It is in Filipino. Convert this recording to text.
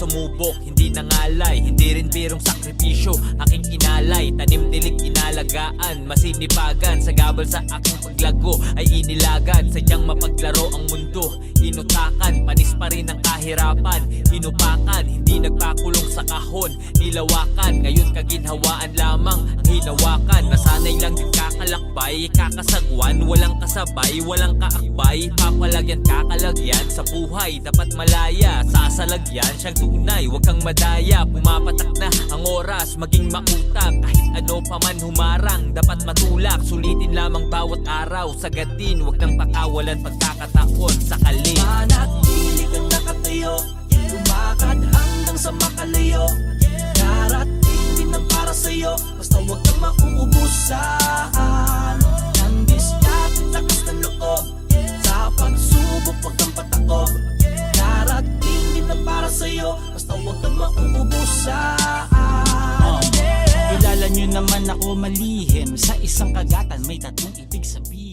sumubok Hindi nangalay, hindi rin birong sakripisyo Aking inalay, tanim dilig inalagaan Masinipagan, sa gabal sa aking paglago Ay inilagan, sadyang mapaglaro ang mundo Inutakan, panis pa rin ang kahirapan. Inupakan, hindi nagpakulong sa kahon Nilawakan, ngayon kaginhawaan lamang Ang hinawakan, nasanay lang din kakalakbay Kakasagwan, walang kasabay, walang kaakbay. Papalagyan, kakalagyan sa buhay Dapat malaya, sasalagyan siyang tunay Huwag kang madaya, pumapatak na ang oras Maging mautak, kahit ano pa man humarang Dapat matulak, sulitin lamang bawat araw Sagatin, huwag nang pakawalan pagkakataon Sakali Manatili kang nakatayo Lumakad hanggang sa makalayo Darating din ang para sa'yo Basta huwag kang mauubusan sa'yo Basta huwag kang mauubusan Kilala nyo naman ako malihim Sa isang kagatan may tatlong ibig sabihin